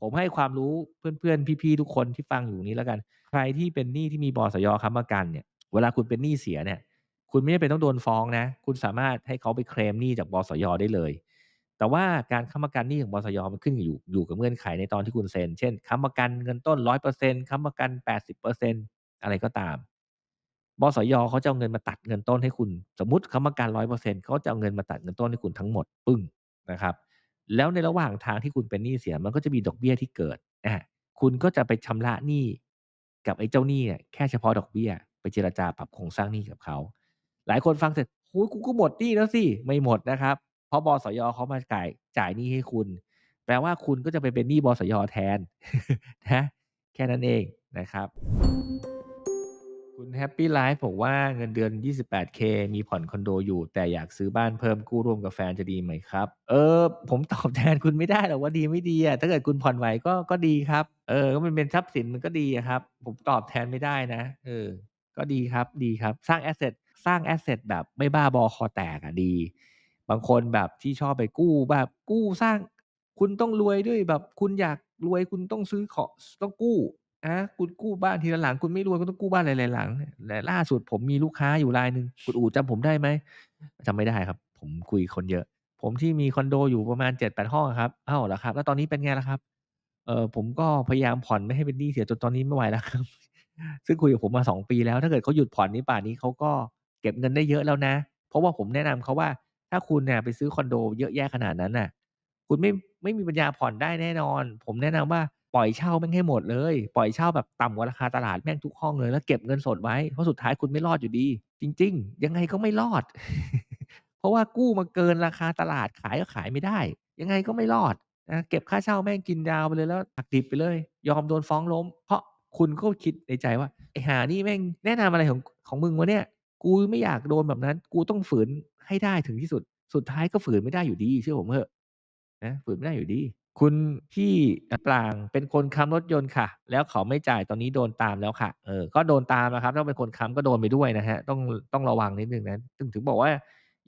ผมให้ความรู้เพื่อนๆ พี่ๆ ทุกคนที่ฟังอยู่นี้แล้วกัน ใครที่เป็นหนี้ที่มีบสยค้ำประกันเนี่ย เวลาคุณเป็นหนี้เสียเนี่ย คุณไม่จำเป็นต้องโดนฟ้องนะ คุณสามารถให้เขาไปเคลมหนี้จากบสยได้เลย แต่ว่าการค้ำประกันหนี้ของบสยมันขึ้นอยู่อยู่กับเงื่อนไขในตอนที่คุณเซ็น เช่นค้ำประกันเงินต้น100%ค้ำประกัน80%อร์เซ็นอะไรก็ตาม บสยเขาจะเอาเงินมาตัดเงินต้นให้คุณ สมมติค้ำประกัน100%เขาจะเอาเงินมาตัดเงินต้นให้คุณทั้งหมดปึ้งนะครับ แล้วในระหว่างทางที่คุณเป็นหนี้เสียมันก็จะมีดอกเบี้ยที่เกิดอาคุณก็จะไปชำระหนี้กับไอ้เจ้าหนี้แค่เฉพาะดอกเบี้ย ไปเจรจาปรับโครงสร้างหนี้กับเขา หลายคนฟังเสร็จโอ้โฮกูก็หมดหนี้แล้วสิไม่หมดนะครับ เพราะบสยเขามาจ่ายจ่ายหนี้ให้คุณ แปลว่าคุณก็จะไปเป็นหนี้บสยแทนนะแค่นั้นเองนะครับ คุณ Happy Life บอกว่าเงินเดือน 28K มีผ่อนคอนโดอยู่ แต่อยากซื้อบ้านเพิ่มกู้ร่วมกับแฟนจะดีไหมครับ เออ ผมตอบแทนคุณไม่ได้หรอกว่าดีไม่ดีอะถ้าเกิดคุณผ่อนไหวก็ก็ดีครับ เออ ก็มันเป็นทรัพย์สินมันก็ดีครับ ผมตอบแทนไม่ได้นะ เออ ก็ดีครับดีครับ สร้างแอสเซทสร้างแอสเซทแบบไม่บ้าบอคอแตกอะดี บางคนแบบที่ชอบไปกู้แบบกู้สร้าง คุณต้องรวยด้วยแบบ คุณอยากรวยคุณต้องซื้อขอต้องกู้ อา คุณกู้บ้านทีละหลัง คุณไม่รวยคุณต้องกู้บ้านหลาย ๆ หลัง แต่ล่าสุดผมมีลูกค้าอยู่รายหนึ่ง คุณอู่จำผมได้ไหม จำไม่ได้ครับ ผมคุยคนเยอะ ผมที่มีคอนโดอยู่ประมาณ 7-8 ห้องอะครับ อ้าว เหรอครับ แล้วตอนนี้เป็นไงล่ะครับ เอ่อ ผมก็พยายามผ่อนไม่ให้เป็นหนี้เสียจนตอนนี้ไม่ไหว แล้วครับ ซึ่งคุยกับผมมา 2 ปีแล้ว ถ้าเกิดเขาหยุดผ่อนนี่ป่านนี้เขาก็เก็บเงินได้เยอะแล้วนะ เพราะว่าผมแนะนำเขาว่า ถ้าคุณน่ะไปซื้อคอนโดเยอะแยะขนาดนั้นน่ะ คุณไม่ ไม่มีปัญญาผ่อนได้แน่นอน ผมแนะนำว่า ปล่อยเช่าแม่งให้หมดเลย ปล่อยเช่าแบบต่ำกว่าราคาตลาดแม่งทุกห้องเลย แล้วเก็บเงินสดไว้ เพราะสุดท้ายคุณไม่รอดอยู่ดี จริง ๆ ยังไงก็ไม่รอด เพราะว่ากู้มาเกินราคาตลาดขายก็ขายไม่ได้ ยังไงก็ไม่รอดนะเก็บค่าเช่าแม่งกินยาวไปเลยแล้วหักดิบไปเลย ยอมโดนฟ้องล้ม เพราะคุณก็คิดในใจว่าไอ้ห่านี่แม่งแนะนำอะไรของของมึงวะเนี่ย กูไม่อยากโดนแบบนั้น กูต้องฝืนให้ได้ถึงที่สุด สุดท้ายก็ฝืนไม่ได้อยู่ดี เชื่อผมเถอะนะฝืนไม่ได้อยู่ดี คุณพี่ปรางเป็นคนค้ำรถยนต์ค่ะ แล้วเขาไม่จ่ายตอนนี้โดนตามแล้วค่ะเออก็โดนตามอะครับถ้าเป็นคนค้ำก็โดนไปด้วยนะครับต้องต้องระวังนิดนึงนะถึงถึงบอกว่า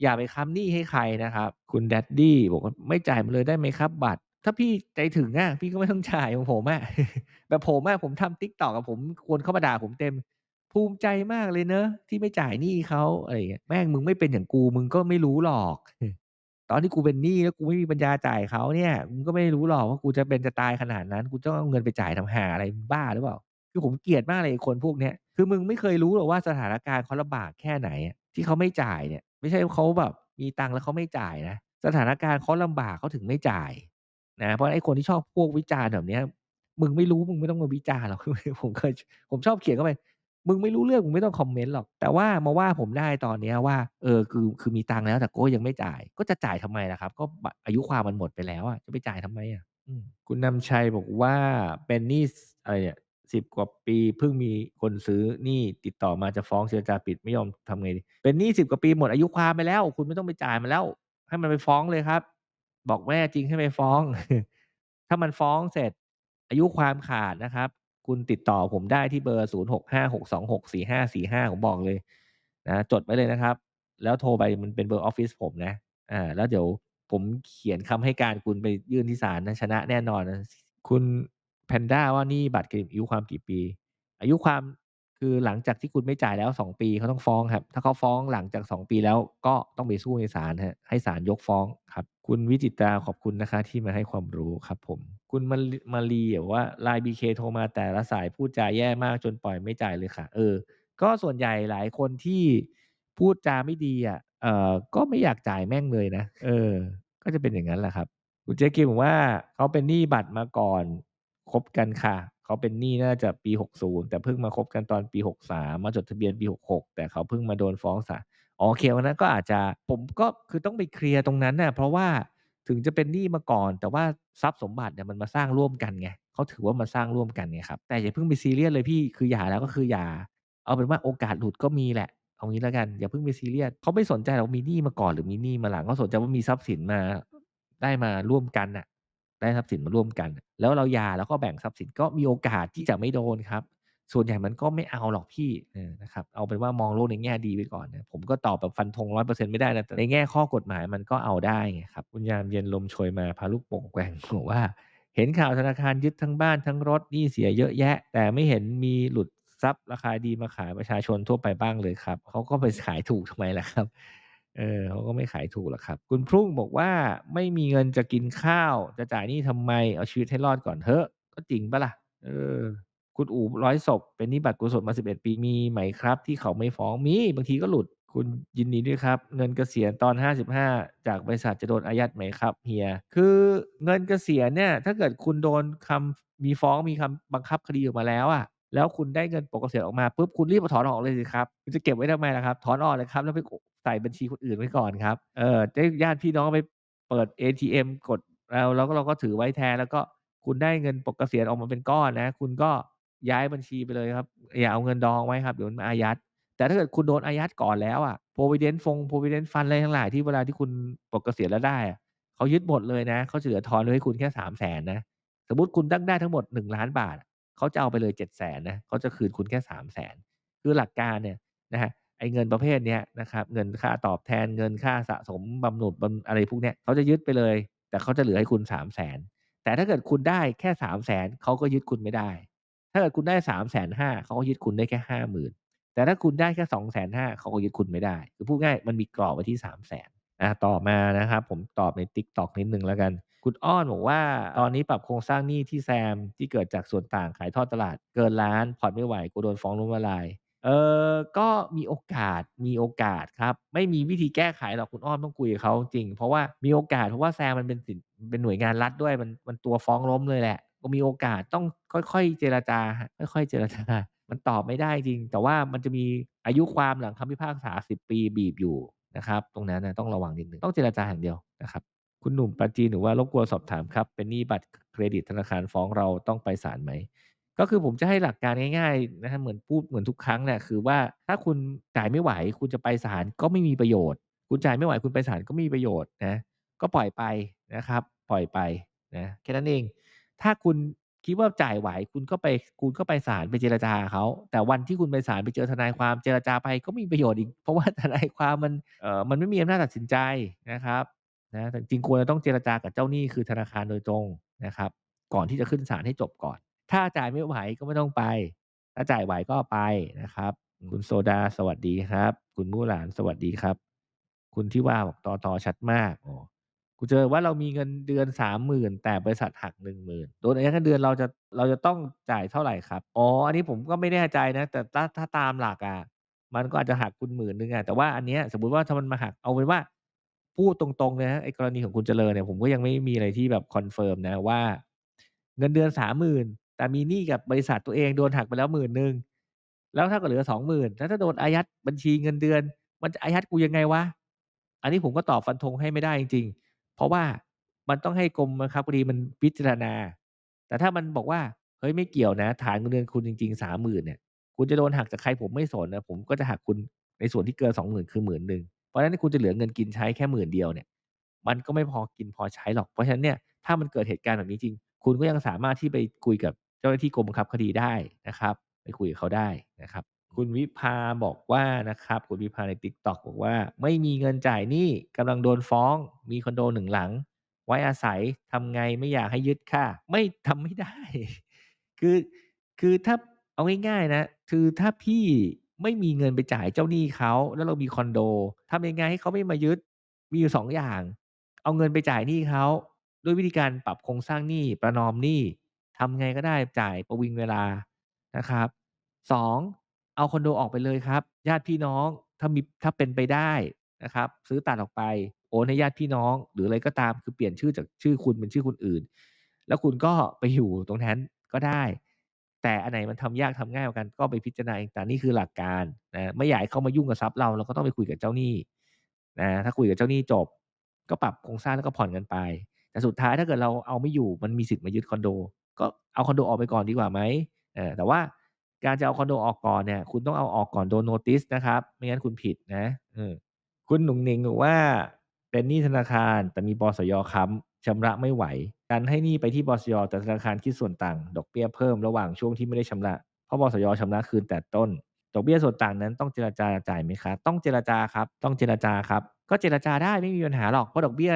อย่าไปค้ำหนี้ให้ใครนะครับ คุณ Daddy บอกว่าไม่จ่ายมาเลยได้ไหมครับบัตร ถ้าพี่ใจถึงอะพี่ก็ไม่ต้องจ่ายของผมอะแบบผมอะผมทำ TikTok อะผมคนเข้ามาด่าผมเต็มภูมิใจมากเลยเนาะที่ไม่จ่ายหนี้เขาอะไรเงี้ยแม่งมึงไม่เป็นอย่างกูมึงก็ไม่รู้หรอก ตอนที่กูเป็นหนี้แล้วกูไม่มีปัญญาจ่ายเขาเนี่ยมึงก็ไม่รู้หรอกว่ากูจะเป็นจะตายขนาดนั้น กูต้องเอาเงินไปจ่ายทำห่าอะไรบ้าหรือเปล่าคือผมเกลียดมากเลยคนพวกเนี้ยคือมึงไม่เคยรู้หรอกว่าสถานการณ์เขาลำบากแค่ไหน ที่เขาไม่จ่ายเนี่ยไม่ใช่เขาแบบมีตังค์แล้วเขาไม่จ่ายนะสถานการณ์เขาลำบากเขาถึงไม่จ่ายนะเพราะไอ้คนที่ชอบพวกวิจารณ์แบบเนี้ยมึงไม่รู้มึงไม่ต้องมาวิจารณ์หรอกผมเคยผมชอบเขียนเข้าไป มึงไม่รู้เรื่องมึงไม่ต้องคอมเมนต์หรอก แต่ว่ามาว่าผมได้ตอนเนี้ยว่า เออคือคือมีตังค์แล้วแต่ก็ยังไม่จ่าย ก็จะจ่ายทำไมล่ะครับ ก็อายุความมันหมดไปแล้วอะจะไปจ่ายทำไมอะอืมคุณนำชัยบอกว่าเป็นหนี้อะไรเนี่ย10กว่าปีเพิ่งมีคนซื้อหนี้ติดต่อมาจะฟ้องเจรจาปิดไม่ยอมทำไงดีเป็นหนี้10กว่าปีหมดอายุความไปแล้ว คุณไม่ต้องไปจ่ายมันแล้ว ให้มันไปฟ้องเลยครับ บอกแน่จริงให้ไปฟ้อง ถ้ามันฟ้องเสร็จ อายุความขาดนะครับ คุณติดต่อผมได้ที่เบอร์ 0656264545 ผมบอกเลยนะจดไว้เลยนะครับ แล้วโทรไปมันเป็นเบอร์ออฟฟิศผมนะอ่าแล้วเดี๋ยวผมเขียนคำให้การคุณไปยื่นที่ศาลนะชนะแน่นอนนะคุณแพนด้าว่านี้บัตรเครดิตอายุความกี่ปี อายุความคือหลังจากที่คุณไม่จ่ายแล้ว 2 ปีเขาต้องฟ้องครับ ถ้าเขาฟ้องหลังจาก 2 ปีแล้วก็ต้องไปสู้ในศาลครับให้ศาลยกฟ้องครับ คุณวิจิตราขอบคุณนะคะที่มาให้ความรู้ครับผม คุณมาริมารีบอกว่า LINE BK โทรมาแต่ละสายพูดจาแย่มากจนปล่อยไม่จ่ายเลยค่ะ เออ ก็ส่วนใหญ่หลายคนที่พูดจาไม่ดีอะเออก็ไม่อยากจ่ายแม่งเลยนะ เออ ก็จะเป็นอย่างงั้นแหละครับ คุณเจ๊กิมบอกว่าเขาเป็นหนี้บัตรมาก่อนคบกันค่ะ เขาเป็นหนี้น่าจะปี 60 แต่เพิ่งมาคบกันตอนปี 63 มาจดทะเบียนปี 66 แต่เขาเพิ่งมาโดนฟ้องศาลอ๋อโอเควันนั้นก็อาจจะผมก็คือต้องไปเคลียร์ตรงนั้นน่ะเพราะว่า ถึงจะเป็นหนี้มาก่อน แต่ว่าทรัพย์สมบัติเนี่ยมันมาสร้างร่วมกันไงเขาถือว่ามาสร้างร่วมกันไงครับ แต่อย่าเพิ่งไปซีเรียสเลยพี่คือหย่าแล้วก็คือหย่า เอาเป็นว่าโอกาสหลุดก็มีแหละเอางี้แล้วกันอย่าเพิ่งไปซีเรียสเขาไม่สนใจหรอกมีหนี้มาก่อนหรือมีหนี้มาหลังเขาสนใจว่ามีทรัพย์สินมาได้มาร่วมกันน่ะ ได้ทรัพย์สินมาร่วมกัน แล้วเราหย่าแล้วก็แบ่งทรัพย์สินก็มีโอกาสที่จะไม่โดนครับ ส่วนใหญ่มันก็ไม่เอาหรอกพี่นะครับ เอาเป็นว่ามองโลกในแง่ดีไว้ก่อนนะ ผมก็ตอบแบบฟันธง100%ไม่ได้นะ แต่ในแง่ข้อกฎหมายมันก็เอาได้ไงครับ คุณยามเย็นลมโชยมาพาลูกโป่งแกว่งบอกว่า เห็นข่าวธนาคารยึดทั้งบ้านทั้งรถนี้เสียเยอะแยะ แต่ไม่เห็นมีหลุดทรัพย์ราคาดีมาขายประชาชนทั่วไปบ้างเลยครับ เขาก็ไปขายถูกทำไมล่ะครับ เออเขาก็ไม่ขายถูกหรอกครับ คุณพรุ่งบอกว่าไม่มีเงินจะกินข้าว จะจ่ายนี้ทำไม เอาชีวิตให้รอดก่อนเถอะ ก็จริงปะล่ะ เออ คุณอู๋ร้อยศพเป็นนี้บัตรกุศลมา11ปีมีไหมครับ ที่เขาไม่ฟ้องมีบางทีก็หลุด คุณยินดีด้วยครับ เงินเกษียณตอน 55 จากบริษัทจะโดนอายัดไหมครับเฮียคือเงินเกษียณเนี่ยถ้าเกิดคุณโดนคำมีฟ้องมีคำบังคับคดีออกมาแล้วอะแล้วคุณได้เงินปลดเกษียออกมาปุ๊บคุณรีบเอาถอนออกเลยสิครับคุณจะเก็บไว้ทำไมล่ะครับ ถอนออกเลยครับแล้วไปใส่บัญชีคนอื่นไว้ก่อนครับเออจะให้ญาติพี่น้องไปเปิด ATM กดแล้วแล้วก็เราก็ถือไว้แทนแล้วก็คุณได้เงินปลดเกษียออกมาเป็นก้อนนะ คุณก็ ย้ายบัญชีไปเลยครับ อย่าเอาเงินดองไว้ครับเดี๋ยวมันอายัด แต่ถ้าเกิดคุณโดนอายัดก่อนแล้วอะ Provident ฟง Provident Fund อะไรทั้งหลายที่เวลาที่คุณปลดเกษียณแล้วได้เขายึดหมดเลยนะเขาเหลือทอนไว้ให้คุณแค่300,000นะสมมุติคุณตั้งได้ทั้งหมด1ล้านบาทเขาจะเอาไปเลย700,000นนะเขาจะคืนคุณแค่300,000คือหลักการเนี่ยนะครับไอ้เงินประเภทเนี้ยนะครับเงินค่าตอบแทนเงินค่าสะสมบำหน็จบำอะไรพวกเนี้ยเขาจะยึดไปเลย แต่เขาจะเหลือให้คุณ300,000แต่ถ้าเกิดคุณได้แค่300,000เขาก็ยึดคุณไม่ได้ ถ้าเกิดคุณได้350,000เขาก็ยึดคุณได้แค่50,000แต่ถ้าคุณได้แค่250,000เขาก็ยึดคุณไม่ได้คือพูดง่ายมันมีกรอบไว้ที่300,000อาต่อมานะครับ ผมตอบใน TikTok นิดหนึ่งแล้วกันคุณอ้อนบอกว่า ตอนนี้ปรับโครงสร้างหนี้ที่แซมที่เกิดจากส่วนต่างขายทอดตลาดเกินล้านผ่อนไม่ไหวกลัวโดนฟ้องล้มละลายเออก็มีโอกาสมีโอกาสครับ ไม่มีวิธีแก้ไขหรอกคุณอ้อนต้องคุยกับเขาจริง เพราะว่ามีโอกาสเพราะว่าแซมมันเป็นสินเป็นหน่วยงานรัฐด้วยมันมันตัวฟ้องล้มเลยแหละ มีโอกาสต้องค่อยๆ เจรจา ค่อยๆ เจรจา มันตอบไม่ได้จริง แต่ว่ามันจะมีอายุความหลังคำพิพากษา 10 ปีบีบอยู่นะครับตรงนั้นนะต้องระวังนิดหนึ่งต้องเจรจาอย่างเดียวนะครับคุณหนุ่มปราจีนหรือว่ารบกวนสอบถามครับ เป็นหนี้บัตรเครดิตธนาคารฟ้องเราต้องไปศาลไหม ก็คือผมจะให้หลักการง่ายๆนะครับเหมือนพูดเหมือนทุกครั้งแหละคือว่าถ้าคุณจ่ายไม่ไหว คุณจะไปศาลก็ไม่มีประโยชน์ คุณจ่ายไม่ไหวคุณไปศาลก็ไม่มีประโยชน์นะก็ปล่อยไปนะครับ ปล่อยไปนะแค่นั้นเอง ถ้าคุณคิดว่าจ่ายไหวคุณก็ไปคุณก็ไปศาลไปเจรจาเขาแต่วันที่คุณไปศาลไปเจอทนายความเจรจาไปก็มีประโยชน์อีก เพราะว่าทนายความมันเอ่อมันไม่มีอำนาจตัดสินใจนะครับนะแต่จริงควรจะต้องเจรจากับเจ้าหนี้คือธนาคารโดยตรงนะครับ ก่อนที่จะขึ้นศาลให้จบก่อน ถ้าจ่ายไม่ไหวก็ไม่ต้องไป ถ้าจ่ายไหวก็ไปนะครับ คุณโซดาสวัสดีครับ คุณมู่หลานสวัสดีครับ คุณที่ว่าบอกตอตอชัดมากอ๋อ กูเจอว่าเรามีเงินเดือน30,000แต่บริษัทหัก10,000โดนอายัดเงินเดือนเราจะเราจะต้องจ่ายเท่าไหร่ครับ อ๋อ อันนี้ผมก็ไม่แน่ใจนะ แต่ถ้าถ้าตามหลักอะมันก็อาจจะหักคุณหมื่นหนึ่งอะแต่ว่าอันเนี้ยสมมติว่าถ้ามันมาหักเอาเป็นว่าพูดตรงๆเลยนะไอ้กรณีของคุณเจริญเนี่ยผมก็ยังไม่มีอะไรที่แบบคอนเฟิร์มนะว่า เงินเดือน30,000แต่มีหนี้กับบริษัทตัวเองโดนหักไปแล้วหมื่นหนึ่งแล้วถ้ากิดเหลือ20,000แล้วถ้าโดนอายัดบัญชีเงินเดือน มันจะอายัดกูยังไงวะอันนี้ผมก็ตอบฟันธงให้ไม่ได้จริงๆ เพราะว่ามันต้องให้กรมบังคับคดีมันพิจารณา แต่ถ้ามันบอกว่าเฮ้ยไม่เกี่ยวนะ ฐานเงินเดือนคุณจริงๆ30,000เนี่ย คุณจะโดนหักจากใครผมไม่สนนะผมก็จะหักคุณในส่วนที่เกิน20,000คือ10,000เพราะฉะนั้นคุณจะเหลือเงินกินใช้แค่หมื่นเดียวเนี่ย มันก็ไม่พอกินพอใช้หรอกเพราะฉะนั้นเนี่ยถ้ามันเกิดเหตุการณ์แบบนี้จริง คุณก็ยังสามารถที่ไปคุยกับเจ้าหน้าที่กรมบังคับคดีได้นะครับ ไปคุยกับเขาได้นะครับ คุณวิภาบอกว่านะครับ คุณวิภาใน TikTok บอกว่า ไม่มีเงินจ่ายหนี้กำลังโดนฟ้อง มีคอนโดหนึ่งหลัง ไว้อาศัยทำไงไม่อยากให้ยึดค่ะ ไม่ทำไม่ได้ คือคือถ้าเอาง่ายๆนะ คือถ้าพี่ไม่มีเงินไปจ่ายเจ้าหนี้เขาแล้วเรามีคอนโดทำยังไงให้เขาไม่มายึดมีอยู่สองอย่าง เอาเงินไปจ่ายหนี้เขาด้วยวิธีการปรับโครงสร้างหนี้ประนอมหนี้ทำไงก็ได้จ่ายประวิงเวลานะครับสอง เอาคอนโดออกไปเลยครับ ญาติพี่น้องถ้ามีถ้าเป็นไปได้นะครับ ซื้อตัดออกไปโอนให้ญาติพี่น้อง หรืออะไรก็ตามคือเปลี่ยนชื่อจากชื่อคุณเป็นชื่อคนอื่น แล้วคุณก็ไปอยู่ตรงนั้นก็ได้ แต่อันไหนมันทำยากทำง่ายกว่ากันก็ไปพิจารณาเองแต่นี่คือหลักการนะไม่อยากให้เขามายุ่งกับทรัพย์เราเราก็ต้องไปคุยกับเจ้าหนี้นะถ้าคุยกับเจ้าหนี้จบ ก็ปรับโครงสร้างแล้วก็ผ่อนกันไป แต่สุดท้ายถ้าเกิดเราเอาไม่อยู่มันมีสิทธิ์มายึดคอนโด ก็เอาคอนโดออกไปก่อนดีกว่าไหมเออแต่ว่า การจะเอาคอนโดออกก่อนเนี่ย คุณต้องเอาออกก่อนโดนโนติสนะครับ ไม่งั้นคุณผิดนะอคุณหนุ่งหนิงบอกว่าเป็นหนี้ธนาคาร แต่มีบสยค้ำชำระไม่ไหว การให้หนี้ไปที่บสยแต่ธนาคารคิดส่วนต่าง ดอกเบี้ยเพิ่มระหว่างช่วงที่ไม่ได้ชำระเพราะบสยชำระคืนแต่ต้น ดอกเบี้ยส่วนต่างนั้นต้องเจรจาจ่ายไหมคะต้องเจรจาครับ ต้องเจรจาครับ ก็เจรจาได้ไม่มีปัญหาหรอกเพราะดอกเบี้ย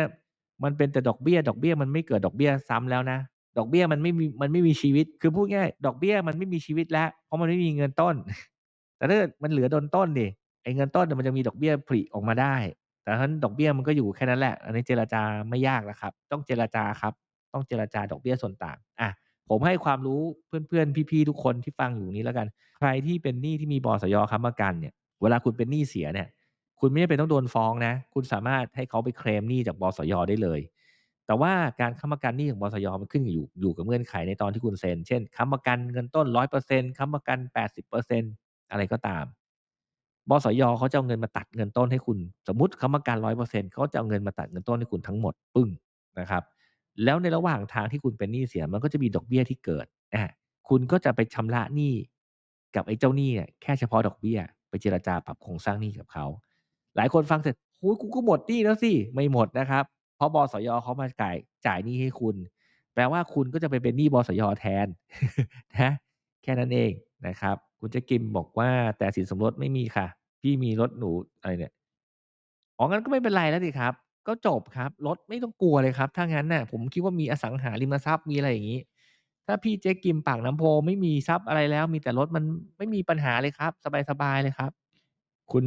มันเป็นแต่ดอกเบี้ย ดอกเบี้ยมันไม่เกิดดอกเบี้ยซ้ำแล้วนะ ดอกเบี้ยมันไม่มีมันไม่มีชีวิต คือพูดง่ายดอกเบี้ยมันไม่มีชีวิตแล้ว เพราะมันไม่มีเงินต้น แต่ถ้ามันเหลือโดนต้นสิไอ้เงินต้นมันจะมีดอกเบี้ยผลิออกมาได้ แต่ฉะนั้นดอกเบี้ยมันก็อยู่แค่นั้นแหละ อันนี้เจรจาไม่ยากแล้วครับ ต้องเจรจาครับ ต้องเจรจาดอกเบี้ยส่วนต่าง อะ ผมให้ความรู้เพื่อนๆ พี่ๆ ทุกคนที่ฟังอยู่นี้แล้วกัน ใครที่เป็นหนี้ที่มีบสยค้ำประกันเนี่ย เวลาคุณเป็นหนี้เสียเนี่ย คุณไม่จำเป็นต้องโดนฟ้องนะ คุณสามารถให้เขาไปเคลมหนี้จากบสยได้เลย แต่ว่าการค้ำประกันหนี้ของบสยมันขึ้นอยู่อยู่กับเงื่อนไขในตอนที่คุณเซ็น เช่นค้ำประกันเงินต้น100%ค้ำประกัน80%อร์เซ็นต์อะไรก็ตาม บสยเขาจะเอาเงินมาตัดเงินต้นให้คุณ สมมติค้ำประกัน100%เปอร์เซ็นต์เขาจะเอาเงินมาตัดเงินต้นให้คุณทั้งหมดปึ้งนะครับ แล้วในระหว่างทางที่คุณเป็นหนี้เสียมันก็จะมีดอกเบี้ยที่เกิดอาคุณก็จะไปชำระหนี้กับไอ้เจ้าหนี้แค่เฉพาะดอกเบี้ย ไปเจรจาปรับโครงสร้างหนี้กับเขา หลายคนฟังเสร็จโอ้โฮกูก็หมดหนี้แล้วสิไม่หมดนะครับ เพราะบสยเขามาจ่ายจ่ายหนี้ให้คุณ แปลว่าคุณก็จะไปเป็นหนี้บสยแทนนะแค่นั้นเองนะครับ คุณเจ๊กิมบอกว่าแต่สินสมรสไม่มีค่ะ พี่มีรถหรูอะไรเนี่ยอ๋องั้นก็ไม่เป็นไรแล้วสิครับ ก็จบครับรถไม่ต้องกลัวเลยครับ ถ้างั้นน่ะผมคิดว่ามีอสังหาริมทรัพย์มีอะไรอย่างงี้ ถ้าพี่เจ๊กิมปากน้ำโพไม่มีทรัพย์อะไรแล้ว มีแต่รถมันไม่มีปัญหาเลยครับ สบายๆเลยครับ คุณ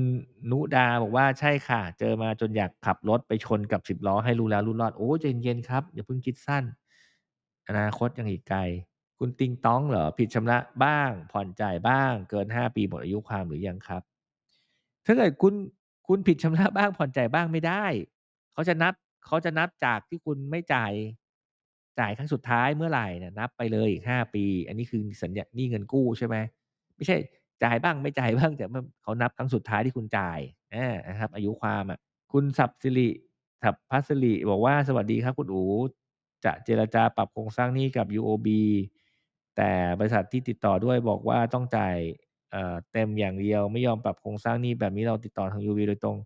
นุดาบอกว่า ใช่ค่ะ เจอมาจนอยากขับรถไปชนกับ 10 ล้อให้รู้แล้วรู้รอด โอ้ใจเย็นๆครับ อย่าเพิ่งคิดสั้น อนาคตยังอีกไกล คุณติงต๊องเหรอ ผิดชำระบ้าง ผ่อนจ่ายบ้าง เกิน 5 ปีหมดอายุความหรือยังครับ ถ้าเกิดคุณคุณผิดชำระบ้างผ่อนจ่ายบ้างไม่ได้ เขาจะนับเขาจะนับจากที่คุณไม่จ่ายจ่ายครั้งสุดท้ายเมื่อไหรเนี่ยนับไปเลยอีก5ปี อันนี้คือสัญญานี้เงินกู้ใช่ไหมไม่ใช่ จ่ายบ้างไม่จ่ายบ้างแต่มันเขานับครั้งสุดท้ายที่คุณจ่ายนะครับ อายุความอะคุณฉัตรสิริฉัตรพัสริบอกว่าสวัสดีครับคุณอู๋จะเจรจาปรับโครงสร้างหนี้กับ UOB แต่บริษัทที่ติดต่อด้วยบอกว่าต้องจ่ายเอ่อเต็มอย่างเดียวไม่ยอมปรับโครงสร้างหนี้แบบนี้เราติดต่อทาง UOB โดยตรง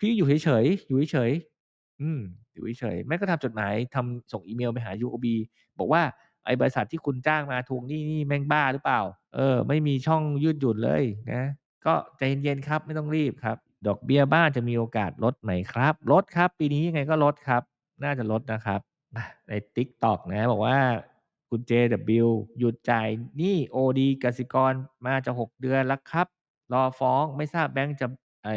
พี่อยู่เฉยๆอยู่เฉยๆอืมอยู่เฉยๆไม่ก็ทำจดหมายทำส่งอีเมลไปหา UOB บอกว่า ไอ้บริษัทที่คุณจ้างมาทวงหนี้นี่แม่งบ้าหรือเปล่า เออ ไม่มีช่องยืดหยุ่นเลยนะ ก็ใจเย็นๆครับไม่ต้องรีบครับ ดอกเบี้ยบ้านจะมีโอกาสลดไหมครับ ลดครับ ปีนี้ยังไงก็ลดครับ น่าจะลดนะครับใน TikTok นะบอกว่าคุณ JW หยุดจ่ายหนี้ OD กสิกรมาจะ 6 เดือนแล้วครับ รอฟ้องไม่ทราบแบงก์จะ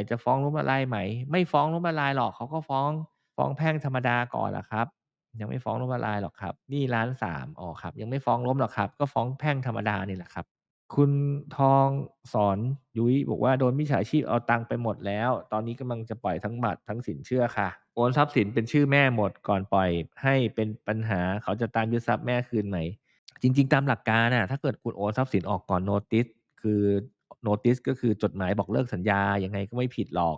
จะฟ้องล้มละลายไหม ไม่ฟ้องล้มละลายหรอกเขาก็ฟ้องฟ้องแพ่งธรรมดาก่อนละครับ ยังไม่ฟ้องล้มละลายหรอกครับหนี้ล้านสามอ๋อครับ ยังไม่ฟ้องล้มหรอกครับ ก็ฟ้องแพ่งธรรมดานี่แหละครับ คุณทองสอนยุ้ยบอกว่าโดนมิจฉาชีพเอาตังค์ไปหมดแล้ว ตอนนี้กำลังจะปล่อยทั้งบัตรทั้งสินเชื่อค่ะ โอนทรัพย์สินเป็นชื่อแม่หมดก่อนปล่อย ให้เป็นปัญหาเขาจะตามยึดทรัพย์แม่คืนไหมจริง ๆ ตามหลักการน่ะถ้าเกิดคุณโอนทรัพย์สินออกก่อน notice คือ notice ก็คือจดหมายบอกเลิกสัญญายังไงก็ไม่ผิดหรอก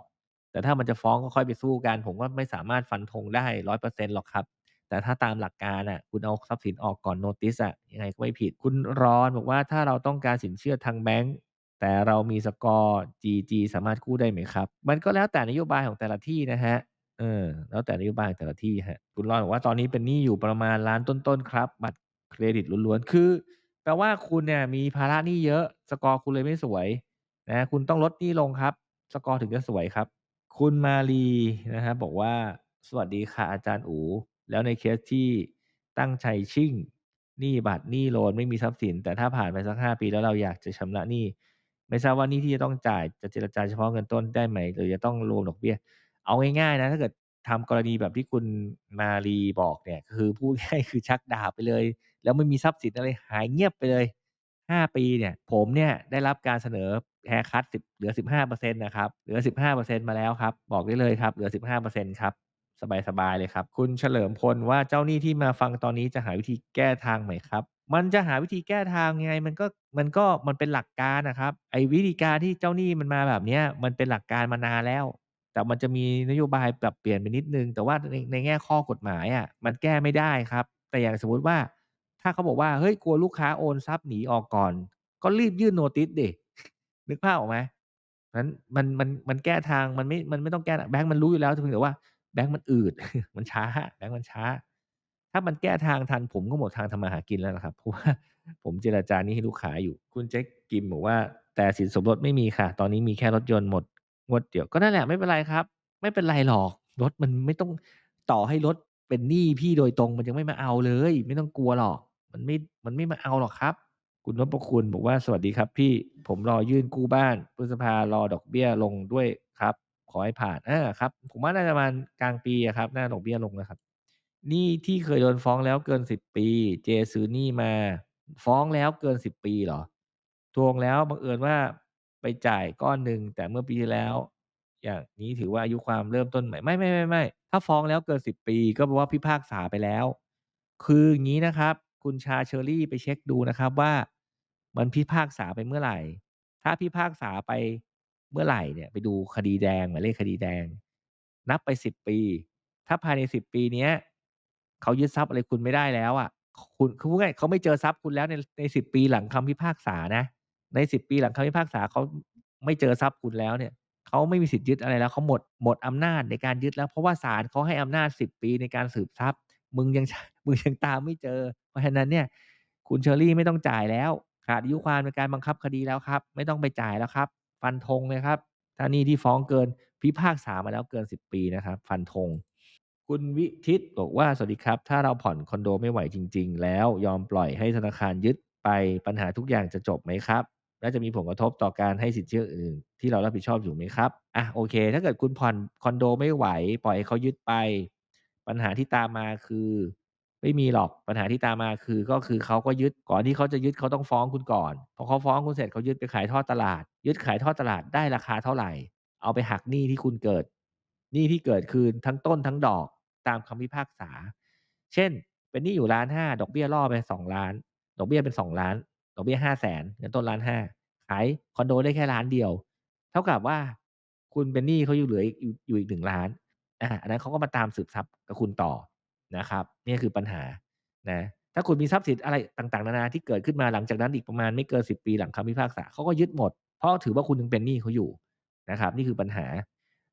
แต่ถ้ามันจะฟ้องก็ค่อยไปสู้กัน ผมก็ไม่สามารถฟันธงได้100%หรอกครับ แต่ถ้าตามหลักการน่ะคุณเอาทรัพย์สินออกก่อน notice อะยังไงก็ไม่ผิด คุณรอนบอกว่าถ้าเราต้องการสินเชื่อทางแบงก์แต่เรามีสกอร์ GG สามารถกู้ได้ไหมครับ มันก็แล้วแต่นโยบายของแต่ละที่นะครับเออแล้วแต่นโยบายของแต่ละที่ครับคุณรอนบอกว่าตอนนี้เป็นหนี้อยู่ประมาณล้านต้นๆครับ บัตรเครดิตล้วนๆคือแปลว่าคุณเนี่ยมีภาระหนี้เยอะ สกอร์คุณเลยไม่สวยนะคุณต้องลดหนี้ลงครับ สกอร์ถึงจะสวยครับ คุณมาลีนะครับบอกว่าสวัสดีค่ะอาจารย์อู แล้วในเคสที่ตั้งใจชิ่งหนี้บัตรหนี้โลนไม่มีทรัพย์สิน แต่ถ้าผ่านไปสัก5ปีแล้วเราอยากจะชำระหนี้ไม่ทราบว่านี้ที่จะต้องจ่ายจะเจรจาเฉพาะเงินต้นได้ไหม หรือจะต้องรวมดอกเบี้ย เอาง่ายๆนะ ถ้าเกิดทำกรณีแบบที่คุณมาลีบอกเนี่ย คือพูดง่ายคือชักดาบไปเลย แล้วไม่มีทรัพย์สินอะไรหายเงียบไปเลย5ปีเนี่ย ผมเนี่ยได้รับการเสนอ haircut 10เหลือ15%นต์นะครับเหลือ15%มาแล้วครับ บอกได้เลยครับเหลือ15%ครับ สบายๆเลยครับ คุณเฉลิมพลว่าเจ้าหนี้ที่มาฟังตอนนี้จะหาวิธีแก้ทางไหมครับ มันจะหาวิธีแก้ทางยังไงมันก็มันก็มันเป็นหลักการนะครับ ไอ้วิธีการที่เจ้าหนี้มันมาแบบเนี้ยมันเป็นหลักการมานานแล้ว แต่มันจะมีนโยบายปรับเปลี่ยนไปนิดนึง แต่ว่าในในแง่ข้อกฎหมายอะมันแก้ไม่ได้ครับ แต่อย่างสมมุติว่า ถ้าเขาบอกว่าเฮ้ยกลัวลูกค้าโอนทรัพย์หนีออกก่อน ก็รีบยื่นโนติสดินึกภาพออกไหมนั้นมันมันมันแก้ทางมันไม่ มันไม่ต้องแก้แบงก์มันรู้อยู่แล้วเพียงแต่ว่า แบงก์มันอืด มันช้า แบงก์มันช้า ถ้ามันแก้ทางทันผมก็หมดทางทำมาหากินแล้วล่ะครับ เพราะว่าผมเจรจาหนี้ให้ลูกค้าอยู่ คุณเจ๊กิมบอกว่า แต่สินสมรสไม่มีค่ะ ตอนนี้มีแค่รถยนต์หมดงวดเดียว ก็นั่นแหละไม่เป็นไรครับ ไม่เป็นไรหรอก รถมันไม่ต้องต่อให้รถเป็นหนี้พี่โดยตรงมันยังไม่มาเอาเลย ไม่ต้องกลัวหรอก มันไม่ มันไม่มาเอาหรอกครับ คุณนพคุณบอกว่าสวัสดีครับ พี่ผมรอยื่นกู้บ้านพฤษภารอดอกเบี้ยลงด้วย อให้ผ่านอาครับ ผมว่าน่าจะประมาณกลางปีอะครับน่าดอกเบี้ยลงนะครับหนี้ที่เคยโดนฟ้องแล้วเกิน10ปี เจซื้อหนี้มา ฟ้องแล้วเกิน10ปีเหรอ ทวงแล้วบังเอิญว่าไปจ่ายก้อนหนึ่งแต่เมื่อปีที่แล้ว อย่างนี้ถือว่าอายุความเริ่มต้นใหม่ไม่ๆๆๆถ้าฟ้องแล้วเกิน10ปี ก็แปลว่าพิพากษาไปแล้ว คืออย่างงี้นะครับ คุณชาเชอรี่ไปเช็กดูนะครับว่า มันพิพากษาไปเมื่อไหร่ ถ้าพิพากษาไป มื่อไหร่เนี่ยไปดูคดีแดงหมายเลขคดีแดง นับไป10ปี ถ้าภายใน10ปีเนี้ยเขายึดทรัพย์อะไรคุณไม่ได้แล้วอะคุณคือพูดง่ายๆเขาไม่เจอทรัพย์คุณแล้วในใน10ปีหลังคำพิพากษานะ ใน10ปีหลังคำพิพากษาเขาไม่เจอทรัพย์คุณแล้วเนี่ยเขาไม่มีสิทธิ์ยึดอะไรแล้วเขาหมดหมดอำนาจในการยึดแล้วเพราะว่าศาลเขาให้อำนาจ10ปีในการสืบทรัพย์ มึงยังมึงยังตามไม่เจอ เพราะฉะนั้นเนี่ย คุณเชอรี่ไม่ต้องจ่ายแล้วขาดอายุความในการบังคับคดีแล้วครับ ไม่ต้องไปจ่ายแล้วครับ ฟันธงเลยครับถ้านี้ที่ฟ้องเกินพิพากษามาแล้วเกิน 10 ปีนะครับ ฟันธงคุณวิทิตบอกว่าสวัสดีครับ ถ้าเราผ่อนคอนโดไม่ไหวจริง ๆ แล้วยอมปล่อยให้ธนาคารยึดไปปัญหาทุกอย่างจะจบไหมครับและจะมีผลกระทบต่อการให้สินเชื่ออื่น ที่เรารับผิดชอบอยู่ไหมครับอะโอเค ถ้าเกิดคุณผ่อนคอนโดไม่ไหว ปล่อยให้เขายึดไป ปัญหาที่ตามมาคือ ไม่มีหรอกปัญหาที่ตามมาคือก็คือเขาก็ยึดก่อนที่เขาจะยึดเขาต้องฟ้องคุณก่อนพอเขาฟ้องคุณเสร็จเขายึดไปขายทอดตลาด ยึดขายทอดตลาดได้ราคาเท่าไหร่ เอาไปหักหนี้ที่คุณเกิดหนี้ที่เกิดคือทั้งต้นทั้งดอกตามคำพิพากษา เช่น เป็นหนี้อยู่ล้านห้าดอกเบี้ยล่อไปสองล้าน ดอกเบี้ยเป็นสองล้าน ดอกเบี้ยห้าแสนเงินต้นล้านห้าขายคอนโดได้แค่ล้านเดียว เท่ากับว่าคุณเป็นหนี้เขาอยู่เหลืออยู่อีกหนึ่งล้านอาอันนั้นเขาก็มาตามสืบทรัพย์กับคุณต่อนะครับ นี่คือปัญหานะถ้าคุณมีทรัพย์สินอะไรต่างๆ นานาที่เกิดขึ้นมาหลังจากนั้นอีกประมาณไม่เกิน10ปีหลังคำพิพากษาเขาก็ยึดหมด เพราะถือว่าคุณยังเป็นหนี้เขาอยู่นะครับ นี่คือปัญหา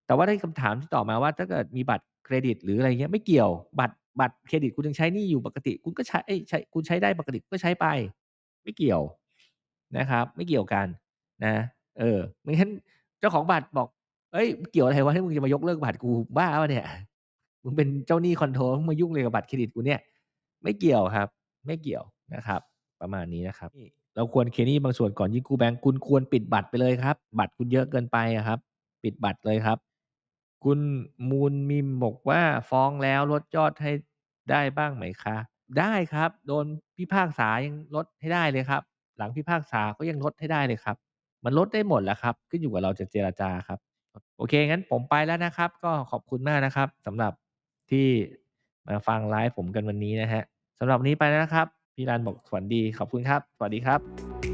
แต่ว่าในคำถามที่ต่อมาว่า ถ้าเกิดมีบัตรเครดิต หรืออะไรเงี้ยไม่เกี่ยวบัตรบัตรเครดิตคุณยังใช้หนี้อยู่ปกติ คุณก็ใช้ใช้คุณใช้ได้ปกติก็ใช้ไป ไม่เกี่ยวนะครับ ไม่เกี่ยวกันนะ เออไม่งั้นเจ้าของบัตรบอกเฮ้ย เกี่ยวอะไรวะที่มึงจะมายกเลิกบัตรกูบ้าเปล่าเนี่ยมึงเป็นเจ้าหนี้คอนโดมึงมายุ่งอะไรกับบัตรเครดิตกูเนี่ย ไม่เกี่ยวครับ ไม่เกี่ยวนะครับ ประมาณนี้นะครับ เราควรเคนี้บางส่วนก่อนยื่นกู้แบงก์คุณควรปิดบัตรไปเลยครับ บัตรคุณเยอะเกินไปอะครับ ปิดบัตรเลยครับ คุณมูลมิมบอกว่าฟ้องแล้วลดยอดให้ได้บ้างไหมคะ ได้ครับ โดนพิพากษายังลดให้ได้เลยครับ หลังพิพากษาก็ยังลดให้ได้เลยครับ มันลดได้หมดแหละครับขึ้นอยู่กับเราจะเจรจาครับ โอเคงั้นผมไปแล้วนะครับ ก็ขอบคุณมากนะครับสำหรับที่มาฟังไลฟ์ผมกันวันนี้นะฮะสำหรับวันนี้ไปแล้วนะครับ พี่รันบอกสวัสดีขอบคุณครับ สวัสดีครับ